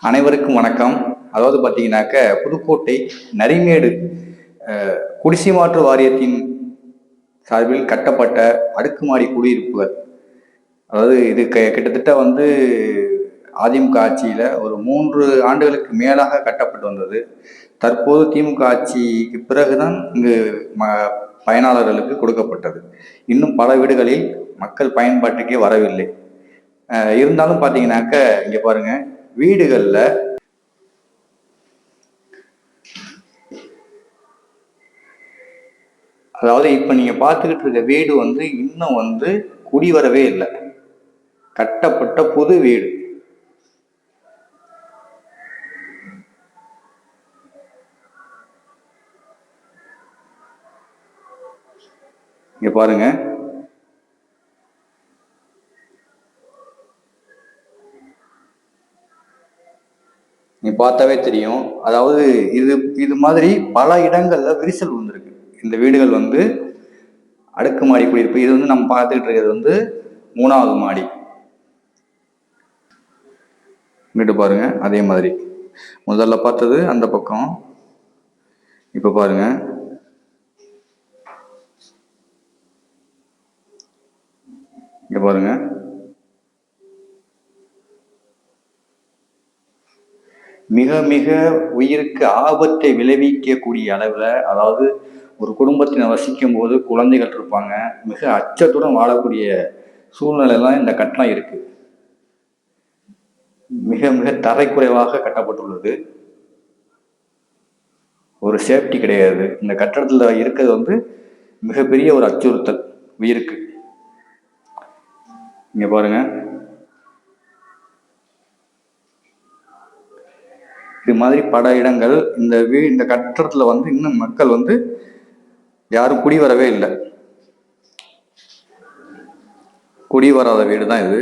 அனைவருக்கும் வணக்கம். அதாவது பார்த்தீங்கன்னாக்க புதுக்கோட்டை நரிமேடு குடிசை மாற்று வாரியத்தின் சார்பில் கட்டப்பட்ட அடுக்குமாடி குடியிருப்புகள். அதாவது இது க- கிட்டத்தட்ட வந்து அதிமுக ஆட்சியில் ஒரு மூன்று ஆண்டுகளுக்கு மேலாக கட்டப்பட்டு வந்தது. தற்போது திமுக ஆட்சிக்கு பிறகுதான் இங்கு ம பயனாளர்களுக்கு கொடுக்கப்பட்டது. இன்னும் பல வீடுகளில் மக்கள் பயன்பாட்டுக்கே வரவில்லை. இருந்தாலும் பார்த்தீங்கன்னாக்க இங்கே பாருங்கள் வீடுகளில் அதாவது இப்போ நீங்கள் பார்த்துக்கிட்டு இருக்க வீடு வந்து இன்னும் வந்து குடி வரவே இல்லை. கட்டப்பட்ட புது வீடு. இங்கே பாருங்கள் நீ பார்த்தாவே தெரியும். அதாவது இது இது மாதிரி பல இடங்கள்ல விரிசல் வந்திருக்கு. இந்த வீடுகள் வந்து அடுக்குமாடி குடியிருப்பு. இது வந்து நம்ம பார்த்துக்கிட்டு இருக்கிறது வந்து மூணாவது மாடி. இங்கிட்டு பாருங்க அதே மாதிரி. முதல்ல பார்த்தது அந்த பக்கம். இப்போ பாருங்க. இங்கே பாருங்க. மிக மிக உயிருக்கு ஆபத்தை விளைவிக்கக்கூடிய அளவில் அதாவது ஒரு குடும்பத்தினர் வசிக்கும் போது குழந்தைகள் இருப்பாங்க மிக அச்சத்துடன் வாழக்கூடிய சூழ்நிலையெல்லாம் இந்த கட்டணம் இருக்கு. மிக மிக தரைக்குறைவாக கட்டப்பட்டுள்ளது. ஒரு சேஃப்டி கிடையாது. இந்த கட்டடத்தில் இருக்கிறது வந்து மிகப்பெரிய ஒரு அச்சுறுத்தல் உயிருக்கு. இங்கே பாருங்கள் இது மாதிரி பல இடங்கள் இந்த வீ இந்த கட்டடத்தில் வந்து இன்னும் மக்கள் வந்து யாரும் குடி வரவே இல்லை. குடி வராத வீடு தான் இது.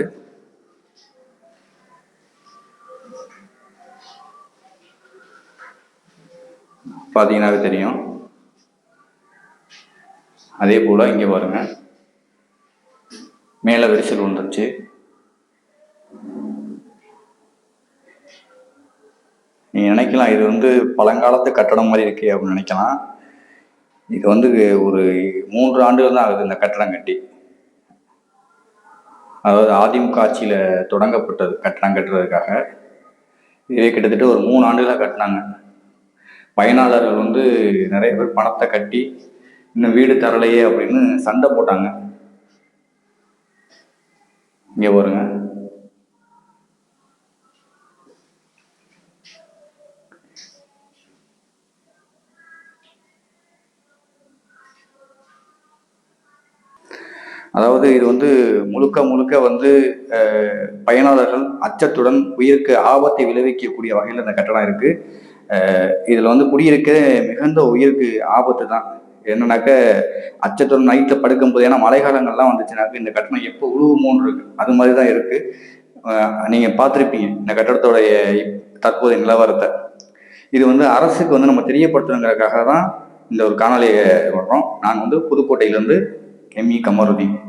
பார்த்தீங்கன்னாவே தெரியும். அதே போல இங்க பாருங்கள் மேல விரிசல் வந்துருச்சு நீங்கள் நினைக்கலாம் இது வந்து பழங்காலத்து கட்டடம் மாதிரி இருக்கு அப்படின்னு நினைக்கலாம். இது வந்து ஒரு மூன்று ஆண்டுகள் தான் ஆகுது இந்த கட்டடம் கட்டி. அதாவது அதிமுக ஆட்சியில் தொடங்கப்பட்டது கட்டடம் கட்டுறதுக்காக. இதே கிட்டத்தட்ட ஒரு மூணு ஆண்டுகளாக கட்டினாங்க. பயனாளர்கள் வந்து நிறைய பேர் பணத்தை கட்டி இன்னும் வீடு தரலையே அப்படின்னு சண்டை போட்டாங்க. இங்கே பாருங்க. அதாவது இது வந்து முழுக்க முழுக்க வந்து பயனாளர்கள் அச்சத்துடன் உயிருக்கு ஆபத்தை விளைவிக்கக்கூடிய வகையில் இந்த கட்டடம் இருக்குது இதில் வந்து குடியிருக்க மிகுந்த உயிருக்கு ஆபத்து தான். என்னன்னாக்க அச்சத்துடன் நைட்டில் படுக்கும்போது ஏன்னா மழை காலங்கள்லாம் வந்துச்சுனாக்க இந்த கட்டணம் எப்போ உழுவுமோன்னு இருக்கு அது மாதிரி தான் இருக்குது நீங்கள் பார்த்துருப்பீங்க இந்த கட்டடத்தோடைய தற்போதைய நிலவரத்தை. இது வந்து அரசுக்கு வந்து நம்ம தெரியப்படுத்தணுங்கிறதுக்காக தான் இந்த ஒரு காணொலியை வர்றோம். நான் வந்து புதுக்கோட்டையிலேருந்து e mica mordi.